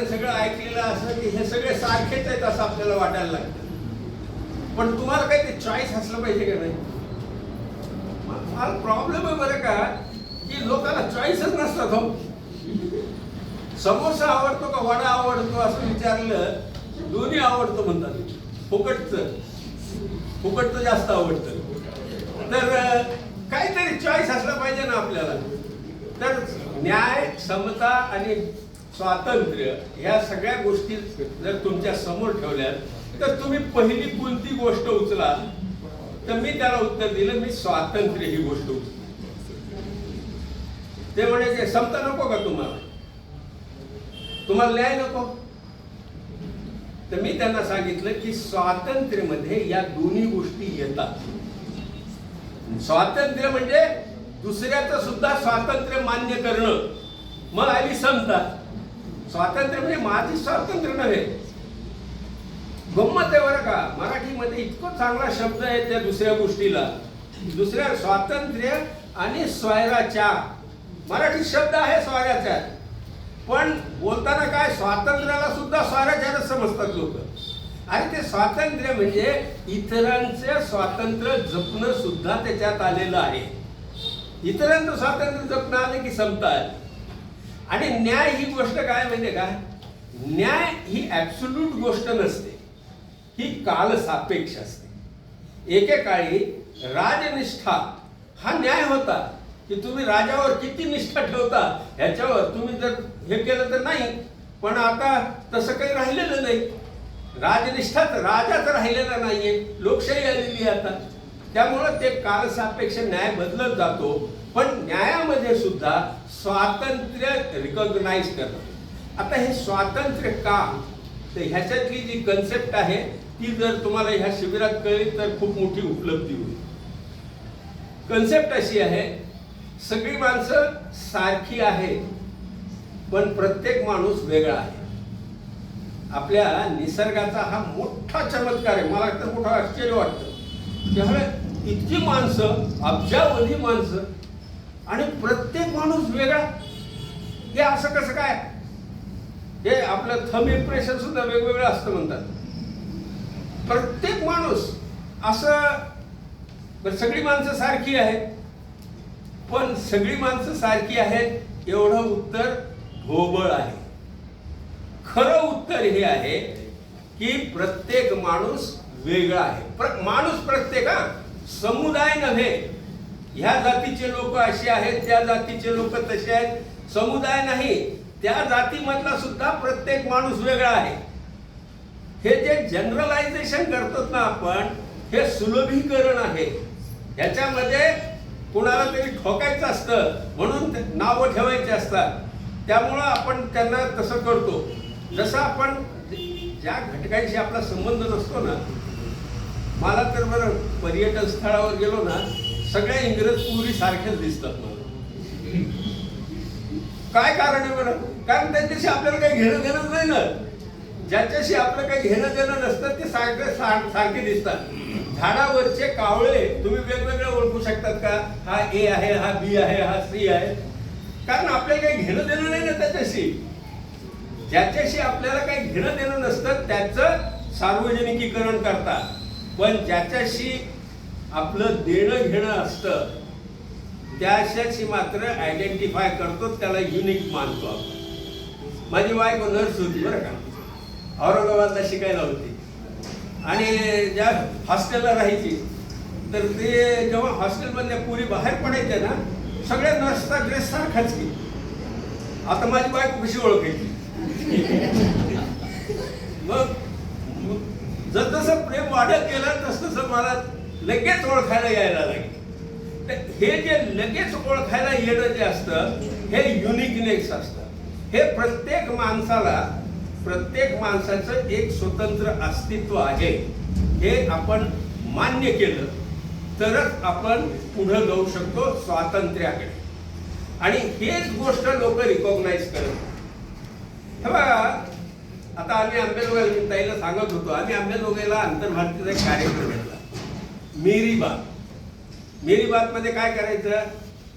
आपण सगळं ऐकलेलं असं की हे सगळे सारखेच आहेत असं आपल्याला वाटायला लागतं. पण तुम्हाला काही ते चॉईस असलं पाहिजे का नाही? फार प्रॉब्लेम आहे बरं का की लोकांना चॉईसच नसतात हो. समोसा आवडतो का वडा आवडतो असं विचारलं दोन्ही आवडतो म्हणतात. फुकटचं. फुकटचं जास्त आवडतं. तर काहीतरी चॉईस असला पाहिजे ना आपल्याला. तर न्याय समता आणि स्वातंत्र्य ह्या सगळ्या गोष्टी जर तुमच्यासमोर ठेवल्या तर तुम्ही पहिली कोणती गोष्ट उचला तर मी त्याला उत्तर दिलं मी स्वातंत्र्य ही गोष्ट उचली ते म्हणायचे समता नको का तुम्हाला? तुम्हाला न्याय नको? तर मी त्यांना सांगितलं की स्वातंत्र्यमध्ये या दोन्ही गोष्टी येतात. स्वातंत्र्य म्हणजे दुसऱ्याचं सुद्धा स्वातंत्र्य मान्य करणं. मग आली समता. स्वातंत्र्य म्हणजे माझी स्वातंत्र्य नव्हे. गंमत आहे बरं का. मराठीमध्ये इतकं चांगला शब्द आहे त्या दुसऱ्या गोष्टीला. दुसऱ्या स्वातंत्र्य आणि स्वैराचार मराठी शब्द आहे स्वैराचार पण बोलताना काय स्वातंत्र्याला सुद्धा स्वैराचारच समजतात लोक. आणि ते स्वातंत्र्य म्हणजे इतरांचे स्वातंत्र्य जपणं सुद्धा त्याच्यात आलेलं आहे. इतरांचं स्वातंत्र्य जपणं आलं की संपतात. आणि न्याय ही गोष्ट काय म्हणजे काय न्याय ही ऍब्सोल्यूट गोष्ट नसते. ही काल सापेक्ष असते. एकेकाळी राजनिष्ठा हा न्याय होता की तुम्ही राजावर किती निष्ठा ठेवता ह्याच्यावर तुम्ही जर हे केलं तर नाही पण आता तसं काही राहिलेलं नाही. राजनिष्ठाच राजाच राहिलेला नाहीये लोकशाही आलेली आहे आता. त्यामुळं ते कालसापेक्ष न्याय बदलत जातो. पण न्यायामध्ये सुद्धा स्वातंत्र्य रिकॉग्नाइज करणं आता हे स्वातंत्र्य का? तर ह्याच्यातली जी कन्सेप्ट आहे ती जर तुम्हाला ह्या शिबिरात कळली तर खूप मोठी उपलब्धी होईल. कन्सेप्ट अशी आहे सगळी माणसं सारखी आहेत पण प्रत्येक माणूस वेगळा आहे. आपल्या निसर्गाचा हा मोठा चमत्कार आहे. मला तर मोठं आश्चर्य वाटतं. त्यामुळे इतकी माणसं अब्जावधी माणसं आणि प्रत्येक माणूस वेगळा. हे असं कसं काय? हे आपलं थम इम्प्रेशन सुद्धा वेगवेगळं असतं म्हणतात. प्रत्येक माणूस असं सगळी माणसं सारखी आहेत. पण सगळी माणसं सारखी आहेत एवढं उत्तर ढोबळ आहे. खरं उत्तर हे आहे की प्रत्येक माणूस वेगळा आहे. प्र- माणूस प्रत्येक हा समुदाय नव्हे. ह्या जातीचे लोक असे आहेत त्या जातीचे लोक तसे आहेत. समुदाय नाही त्या जातीमधला सुद्धा प्रत्येक माणूस वेगळा आहे. हे जे जनरलायझेशन करतात ना आपण हे सुलभीकरण आहे. ह्याच्यामध्ये कुणाला तरी ठोकायचं असतं म्हणून ते नावं ठेवायची असतात. त्यामुळं आपण त्यांना तसं करतो. जसं आपण ज्या घटकांशी आपला संबंध नसतो ना मला तर बरं पर्यटन स्थळावर गेलो ना सगळ्या इंग्रज पुरी सारख्याच दिसतात मला. काय कारण आहे बरं कारण त्यांच्याशी आपल्याला काही घेणं देणं नाही ना. ज्याच्याशी आपलं काही घेणं देणं नसतं ते सारखे सारखे दिसतात. झाडावरचे कावळे तुम्ही वेगवेगळे ओळखू शकतात का? हा ए आहे हा बी आहे हा सी आहे. कारण आपल्याला काही घेणं देणं नाही ना त्याच्याशी. ज्याच्याशी आपल्याला काही घेणं देणं नसतं त्याचं सार्वजनिकीकरण करतात. पण ज्याच्याशी आपलं देणं घेणं असतं त्याशाची मात्र आयडेंटिफाय करतो त्याला युनिक मानतो आपण. माझी बायको नर्स होती बरं का. औरंगाबादला शिकायला होती. आणि ज्या हॉस्टेलला राहायची तर ते जेव्हा हॉस्टेलमधल्या पुरी बाहेर पडायच्या ना सगळ्या नर्सचा ड्रेस सारखाच की. आता माझी बायको कशी ओळखायची? मग मग जसजसं प्रेम वाढत गेलं तसतसं मला लगेच ओळखायला यायला लागेल. तर हे जे लगेच ओळखायला येणं जे असतं हे युनिकनेस असतं. हे प्रत्येक माणसाला प्रत्येक माणसाचं एक स्वतंत्र अस्तित्व आहे. हे आपण मान्य केलं तरच आपण पुढे जाऊ शकतो स्वातंत्र्याकडे. आणि हेच गोष्ट लोक रिकॉग्नाइज करत हे बघा आता आम्ही आंबेजोगाईला ताईला सांगत होतो आम्ही आंबेजोगाईला आंतरभारतीचा कार्यक्रम आहे. मेरी बात. मेरी बात मध्ये काय करायचं?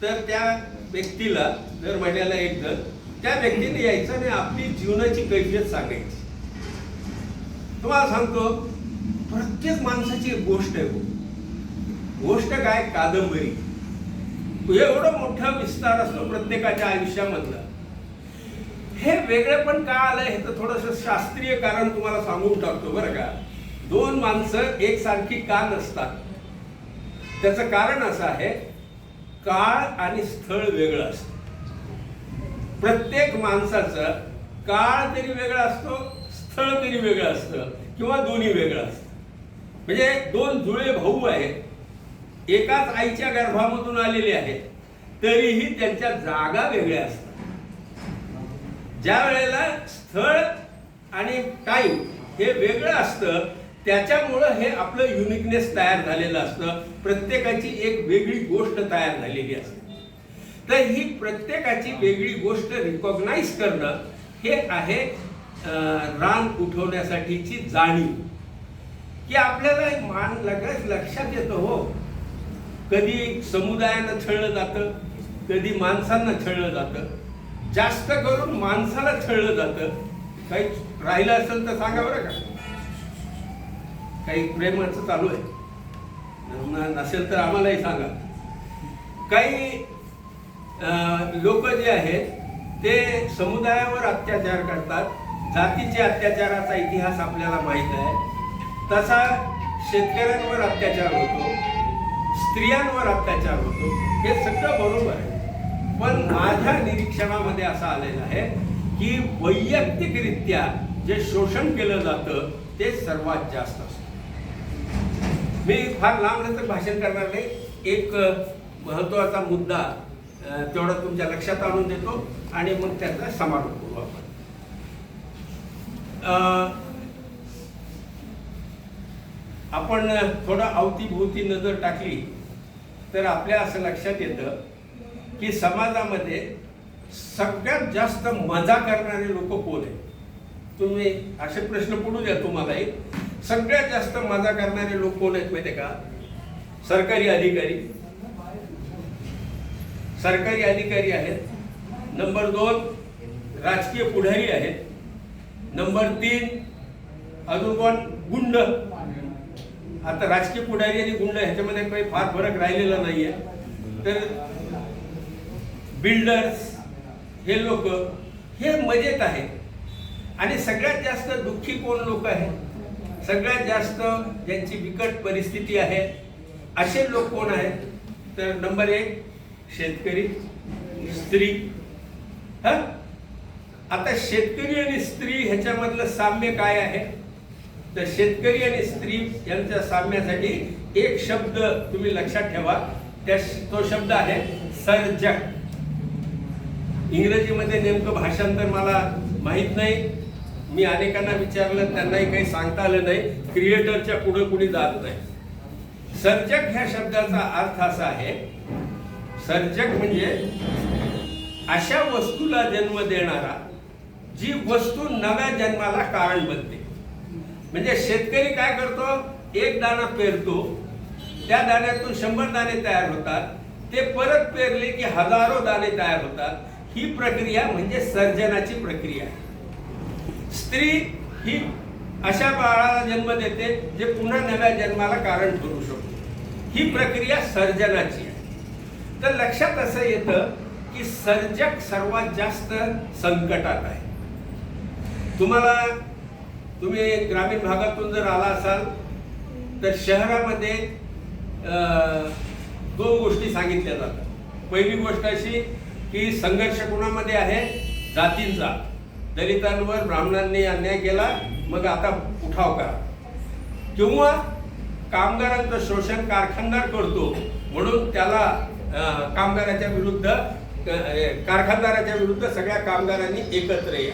तर त्या व्यक्तीला दर महिन्याला एक जण त्या व्यक्तीने यायचं आणि आपली जीवनाची कैफियत सांगायची. तुम्हाला सांगतो प्रत्येक माणसाची एक गोष्ट आहे हो. गोष्ट काय? कादंबरी. एवढं मोठा विस्तार असतो प्रत्येकाच्या आयुष्यामधला. हे वेगळं पण का आलं हे तर थोडस शास्त्रीय कारण तुम्हाला सांगून टाकतो बरं का. दोन माणसं एकसारखी का नसतात? त्याचं कारण असं आहे काळ आणि स्थळ वेगळं असतं. प्रत्येक माणसाचं काळ तरी वेगळा असतो स्थळ तरी वेगळं असतं किंवा दोन्ही वेगळं असतं. म्हणजे दोन जुळे भाऊ आहेत. एकाच आईच्या गर्भामधून आलेले आहेत. तरीही त्यांच्या जागा वेगळ्या असतात. ज्या वेळेला स्थळ आणि टाईम हे वेगळं असतं त्याच्यामुळं हे आपलं युनिकनेस तयार झालेलं असतं. प्रत्येकाची एक वेगळी गोष्ट तयार झालेली असते. तर ही प्रत्येकाची वेगळी गोष्ट रिकॉग्नाइज करणं हे आहे रान उठवण्यासाठीची जाणीव. की आपल्याला एक मान लगेच लक्षात येतं हो. कधी समुदायानं छळलं जातं कधी माणसांना छळलं जातं. जास्त करून माणसाला छळलं जातं. काही राहिलं असेल तर सांगा बरं का. काही प्रेमाचं चालू आहे. नसेल तर आम्हालाही सांगा. काही लोक जे आहेत ते समुदायावर अत्याचार करतात. जातीचे अत्याचाराचा इतिहास आपल्याला माहीत आहे. तसा शेतकऱ्यांवर अत्याचार होतो. स्त्रियांवर अत्याचार होतो. हे सगळं बरोबर आहे. पण माझ्या निरीक्षणामध्ये असं आलेलं आहे की वैयक्तिकरित्या जे शोषण केलं जातं ते सर्वात जास्त असतं. मी फार लांब तर भाषण करणार नाही. एक महत्त्वाचा महत्त्वाचा मुद्दा तेवढा तुमच्या लक्षात आणून देतो आणि मग त्याचा समारोप करू आपण. आपण थोडं अवतीभोवती नजर टाकली तर आपल्या असं लक्षात येतं की समाजामध्ये सगळ्यात जास्त मजा करणारे लोक कोण आहेत? तुम्ही असे प्रश्न पडू द्या तुम्हालाही. सगळ्यात जास्त मजा करणारे लोक कोण आहेत माहिती आहे का? सरकारी अधिकारी. सरकारी अधिकारी आहेत. नंबर दोन राजकीय पुढारी आहेत. नंबर तीन अजून कोण? गुंड. आता राजकीय पुढारी आणि गुंड ह्याच्यामध्ये काही फार फरक राहिलेला नाहीये. तर बिल्डर्स हे लोक हे मजेत आहेत. आणि सगळ्यात जास्त दुःखी कोण लोक आहेत? सगळ्यात जास्त ज्यांची बिकट परिस्थिती आहे असे लोक कोण आहेत? तर नंबर एक शेतकरी स्त्री. हा? आता शेतकरी आणि स्त्री ह्याच्यामधलं साम्य काय आहे? तर शेतकरी आणि स्त्री यांच्या साम्यासाठी एक शब्द तुम्ही लक्षात ठेवा. त्या तो शब्द आहे सर्जक. इंग्रजीमध्ये नेमकं भाषांतर मला माहीत नाही. मी अनेकांना विचारलं त्यांनाही काही सांगता आलं नाही. क्रिएटरच्या पुढे कुणी जात नाही. सर्जक ह्या शब्दाचा अर्थ असा आहे सर्जक म्हणजे अशा वस्तूला जन्म देणारा जी वस्तू नव्या जन्माला कारण बनते. म्हणजे शेतकरी काय करतो? एक दाणा पेरतो त्या दाण्यातून शंभर दाणे तयार होतात ते परत पेरले की हजारो दाणे तयार होतात. ही प्रक्रिया म्हणजे सर्जनाची प्रक्रिया आहे. स्त्री ही अशा बाळाला जन्म देते जे पुन्हा नव्या जन्माला कारण ठरू शकतो. ही प्रक्रिया सर्जनाची आहे. तर लक्षात असं येतं की सर्जक सर्वात जास्त संकटात आहे. तुम्हाला तुम्ही ग्रामीण भागातून जर आला असाल तर शहरामध्ये दोन गोष्टी सांगितल्या जातात. पहिली गोष्ट अशी की संघर्ष कोणामध्ये आहे? जातींचा. दलितांवर ब्राह्मणांनी अन्याय केला मग आता उठाव करा. किंवा कामगारांचं शोषण कारखानदार करतो म्हणून त्याला कामगाराच्या विरुद्ध कारखानदाराच्या विरुद्ध सगळ्या कामगारांनी एकत्र या.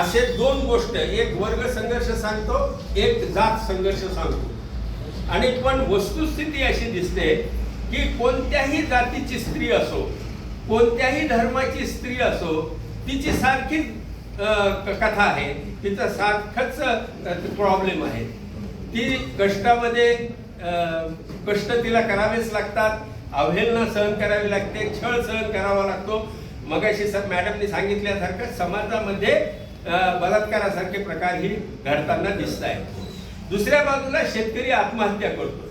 असे दोन गोष्ट एक वर्ग संघर्ष सांगतो एक जात संघर्ष सांगतो. आणि पण वस्तुस्थिती अशी दिसते की कोणत्याही जातीची स्त्री असो कोणत्याही धर्माची स्त्री असो तिची सारखीच कथा आहे. तिचा सारखंच प्रॉब्लेम आहे. ती कष्टामध्ये कष्ट तिला करावेच लागतात. अवहेलना सहन करावी लागते. छळ सहन करावा लागतो. मगाशी सर मॅडमनी सांगितल्यासारखं समाजामध्ये बलात्कारासारखे प्रकार ही घडताना दिसत आहेत दुसऱ्या बाजूला शेतकरी आत्महत्या करतो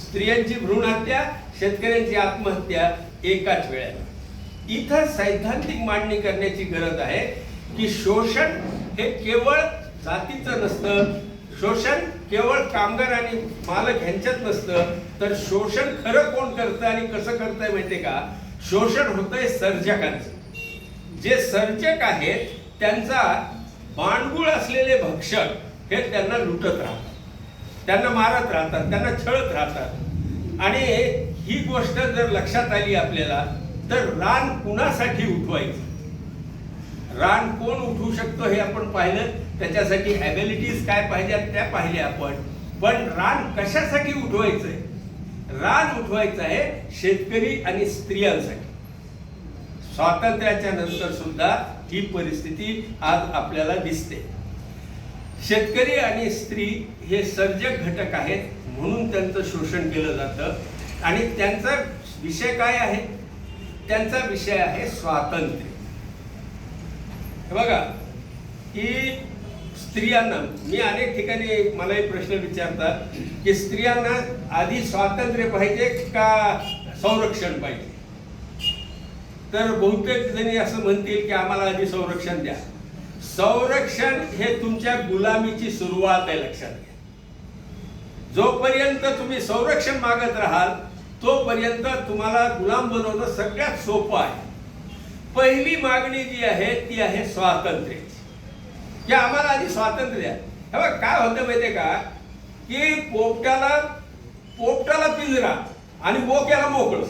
स्त्रियांची भ्रूण हत्या शेतकऱ्यांची आत्महत्या एकाच वेळेला. इथं सैद्धांतिक मांडणी करण्याची गरज आहे. की शोषण हे केवळ जातीचं नसतं. शोषण केवळ कामगार आणि मालक ह्यांच्यात नसतं. तर शोषण खरं कोण करतं आणि कसं करतंय माहितीये का? शोषण होतंय सर्जकांचं. जे सर्जक आहेत त्यांचा बाणगुळ असलेले भक्षक हे त्यांना लुटत राहतात. त्यांना मारत राहतात त्यांना छळत राहतात. आणि ही गोष्ट जर लक्षात आली आपल्याला तर रान कुणासाठी उठवायचं? रान कोण उठवू शकतो हे आपण पाहिलं. त्याच्यासाठी ॲबिलिटीज काय पाहिजेत त्या पाहिल्या आपण. पण रान कशासाठी उठवायचंय? रान उठवायचं आहे शेतकरी आणि स्त्रियांसाठी. स्वातंत्र्याच्या नंतर सुद्धा ही परिस्थिती आज आपल्याला दिसते. शेतकरी आणि स्त्री हे सर्जक घटक आहेत म्हणून त्यांचं शोषण केलं जातं. आणि त्यांचा विषय काय आहे? त्यांचा विषय आहे स्वातंत्र्य. हे बघा की स्त्रियांना मी अनेक ठिकाणी मला एक प्रश्न विचारतात की स्त्रियांना आधी स्वातंत्र्य पाहिजे का संरक्षण पाहिजे? तर बहुतेक जणी असं म्हणतील की आम्हाला आधी संरक्षण द्या. संरक्षण हे तुमच्या गुलामीची सुरुवात आहे लक्षात घ्या. जोपर्यंत तुम्ही संरक्षण मागत राहाल तोपर्यंत तुम्हाला गुलाम बनवणं सगळ्यात सोपं आहे. पहिली मागणी जी आहे ती आहे स्वातंत्र्याची. की आम्हाला आधी स्वातंत्र्य द्या. हे बघ काय होतं माहितीये का? की पोपटाला पोपटाला पिंजरा आणि बोक्याला मोकळं.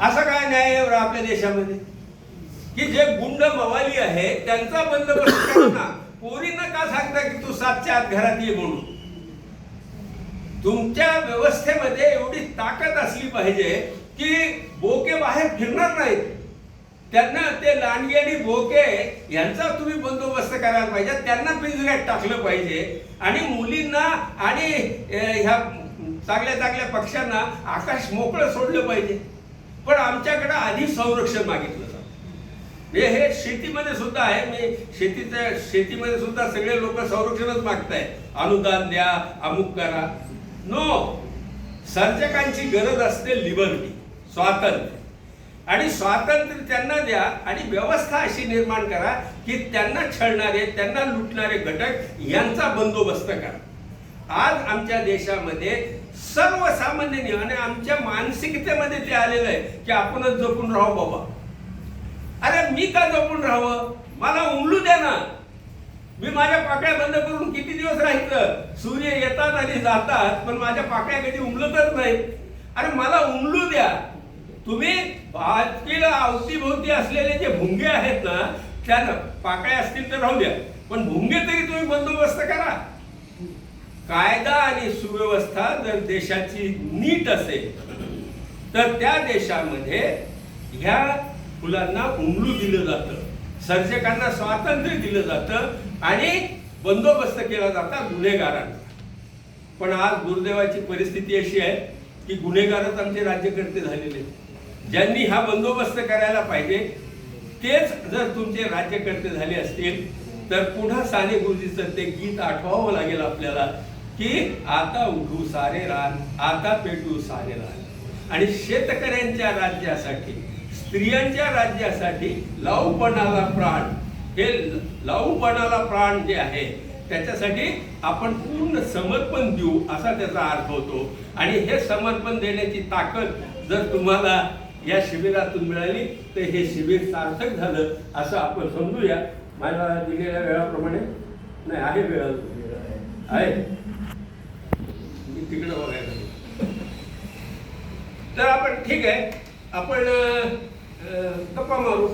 असं काय न्याय आहे आपल्या देशामध्ये? की जे गुंड मवाली आहे त्यांचा बंदोबस्त करा ना. पोरींना का सांगता की तू सातच्या आत घरात ये म्हणून? तुमच्या व्यवस्थेमध्ये एवढी ताकद असली पाहिजे की बोके बाहेर फिरणार नाहीत. त्यांना ते लांडगे आणि भोके यांचा तुम्ही बंदोबस्त करायला पाहिजे. त्यांना पिंजऱ्यात टाकलं पाहिजे. आणि मुलींना आणि ह्या चांगल्या चांगल्या पक्ष्यांना आकाश मोकळं सोडलं पाहिजे. पण आमच्याकडं आधी संरक्षण मागितलं जातं. म्हणजे हे शेतीमध्ये सुद्धा आहे. मी शेतीच्या शेतीमध्ये सुद्धा सगळे लोक संरक्षणच मागताय अनुदान द्या अमुक करा. नो सर्जकांची गरज असते लिबर्टी स्वातंत्र्य. आणि स्वातंत्र्य त्यांना द्या आणि व्यवस्था अशी निर्माण करा की त्यांना छळणारे त्यांना लुटणारे घटक यांचा बंदोबस्त करा. आज आमच्या देशामध्ये सर्वसामान्य आणि आमच्या मानसिकतेमध्ये ते आलेलं आहे की आपणच जपून राहू बाबा. अरे मी का जपून राहावं? मला उमलू द्या ना. मी माझ्या पाकळ्या बंद करून किती दिवस राहिलं? सूर्य येतात आणि जातात पण माझ्या पाकळ्या कधी उमलतच नाहीत. अरे मला उमलू द्या. तुम्ही बाजूला अवतीभोवती असलेले जे भुंगे आहेत ना त्या पाकळ्या असतील तर राहू द्या. पण भुंगे तरी तुम्ही बंदोबस्त करा. कायदा आणि सुव्यवस्था जर देशाची नीट असेल तर त्या देशामध्ये ह्या फुलांना उमलू दिलं जातं. सर्जकांना स्वातंत्र्य दिलं जातं आणि बंदोबस्त केला जाता गुन्हेगारांचा. पण आज दुर्दैवाची परिस्थिती अशी आहे की गुन्हेगारच आमचे राज्यकर्ते झालेले आहेत. ज्यांनी हा बंदोबस्त करायला पाहिजे तेच जर तुमचे राज्यकर्ते झाले असतील तर पुन्हा साने गुरुजीचं ते गीत आठवावं लागेल आपल्याला की आता उठू सारे रान आता पेटू सारे रान. आणि शेतकऱ्यांच्या राज्यासाठी स्त्रियांच्या राज्यासाठी लाऊपणाला प्राण हे लाऊपणाला प्राण जे आहे त्याच्यासाठी आपण पूर्ण समर्पण देऊ असा त्याचा अर्थ होतो. आणि हे समर्पण देण्याची ताकद जर तुम्हाला या शिबिरातून मिळाली तर हे शिबिर सार्थक झालं असं आपण समजूया. मला दिलेल्या वेळाप्रमाणे नाही आहे वेळ आहे. मी तिकडं बघायला तर आपण ठीक आहे. आपण गप्पा मारू.